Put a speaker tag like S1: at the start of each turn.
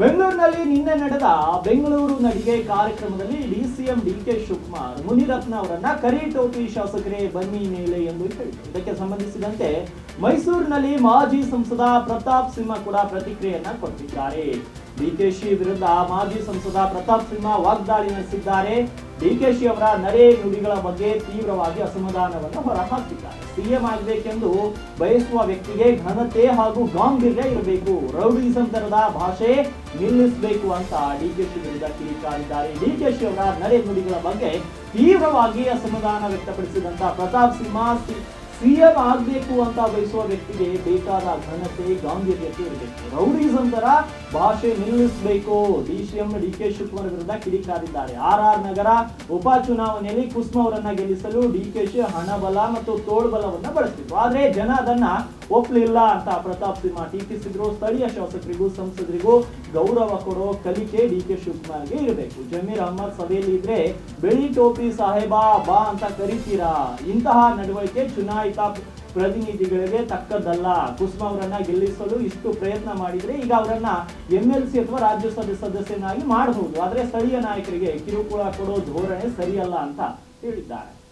S1: ಬೆಂಗಳೂರಿನಲ್ಲಿ ನಿನ್ನೆ ನಡೆದ ಬೆಂಗಳೂರು ನಡಿಗೆ ಕಾರ್ಯಕ್ರಮದಲ್ಲಿ DCM D K Shivakumar Muniratna ಅವರನ್ನ ಕರಿ ಟೋಪಿ ಶಾಸಕರೇ ಬನ್ನಿ ಮೇಲೆ ಎಂದು ಹೇಳಿದರು. ಇದಕ್ಕೆ ಸಂಬಂಧಿಸಿದಂತೆ ಮೈಸೂರಿನಲ್ಲಿ ಮಾಜಿ ಸಂಸದ ಪ್ರತಾಪ್ ಸಿಂಹ ಕೂಡ ಪ್ರತಿಕ್ರಿಯೆಯನ್ನ ಕೊಟ್ಟಿದ್ದಾರೆ. ಡಿಕೆಶಿ ವಿರುದ್ಧ ಮಾಜಿ ಸಂಸದ ಪ್ರತಾಪ್ ಸಿಂಹ ವಾಗ್ದಾಳಿ ನಡೆಸಿದ್ದಾರೆ. ಡಿಕೆಶಿ ಅವರ ನರೆ ನುಡಿಗಳ ಬಗ್ಗೆ ತೀವ್ರವಾಗಿ ಅಸಮಾಧಾನವನ್ನು ಹೊರಹಾಕಿದ್ದಾರೆ. ಸಿಎಂ ಆಗಬೇಕೆಂದು ಬಯಸುವ ವ್ಯಕ್ತಿಗೆ ಘನತೆ ಹಾಗೂ ಗಾಂಭೀರ್ಯ ಇರಬೇಕು. ರೌಡಿಸಂ ತರದ ಭಾಷೆ ನಿಲ್ಲಿಸಬೇಕು ಅಂತ ಡಿಕೆಶಿ ವಿರುದ್ಧ ಕಿಡಿಕಾರಿದ್ದಾರೆ. ಡಿಕೆಶಿ ಅವರ ನರೆ ನುಡಿಗಳ ಬಗ್ಗೆ ತೀವ್ರವಾಗಿ ಅಸಮಾಧಾನ ವ್ಯಕ್ತಪಡಿಸಿದಂತ ಪ್ರತಾಪ್ ಸಿಂಹ ಸಿಎಂ ಆಗ್ಬೇಕು ಅಂತ ಬಯಸುವ ವ್ಯಕ್ತಿಗೆ ಬೇಕಾದ ಘನತೆ ಗಾಂಭೀರ್ಯತೆ ಇರಬೇಕು ರೌಡಿಸಂ ತರ ಭಾಷೆ ನಿಲ್ಲಿಸಬೇಕು. ಡಿಸಿಎಂ ಡಿ ಕೆ ಶಿವಕುಮಾರ್ ವಿರುದ್ಧ ಕಿಡಿಕಾರಿದ್ದಾರೆ. ಆರ್ ಆರ್ ನಗರ ಉಪಚುನಾವಣೆಯಲ್ಲಿ ಕುಸ್ಮ ಅವರನ್ನ ಗೆಲ್ಲಿಸಲು ಡಿಕೆಶಿ ಹಣಬಲ ಮತ್ತು ತೋಳ್ಬಲವನ್ನ ಬಳಸಿದ್ರು ಆದ್ರೆ ಜನ ಅದನ್ನ ಒಪ್ಲಿಲ್ಲ ಅಂತ ಪ್ರತಾಪ್ ಸಿಂಹ ಟೀಕಿಸಿದ್ರು. ಸ್ಥಳೀಯ ಶಾಸಕರಿಗೂ, ಸಂಸದರಿಗೂ ಗೌರವ ಕೊಡೋ ಕಲಿಕೆ ಡಿ ಕೆ ಶಿವಕುಮಾರ್ಗೆ ಇರಬೇಕು. ಜಮೀರ್ ಅಹಮದ್ ಸಭೆಯಲ್ಲಿ ಇದ್ರೆ ಬೆಳಿ ಟೋಪಿ ಸಾಹೇಬಾ, ಬಾ ಅಂತ ಕರಿತೀರಾ? ಇಂತಹ ನಡವಳಿಕೆ ಚುನಾಯಿತ ಪ್ರತಿನಿಧಿಗಳಿಗೆ ತಕ್ಕದ್ದಲ್ಲ. ಕುಸುಮ ಅವರನ್ನ ಗೆಲ್ಲಿಸಲು ಇಷ್ಟು ಪ್ರಯತ್ನ ಮಾಡಿದ್ರೆ ಈಗ ಅವರನ್ನ ಎಂ ಎಲ್ ಸಿ ಅಥವಾ ರಾಜ್ಯಸಭೆ ಸದಸ್ಯನಾಗಿ ಮಾಡಬಹುದು. ಆದ್ರೆ ಸ್ಥಳೀಯ ನಾಯಕರಿಗೆ ಕಿರುಕುಳ ಕೊಡೋ ಧೋರಣೆ ಸರಿಯಲ್ಲ ಅಂತ ಹೇಳಿದ್ದಾರೆ.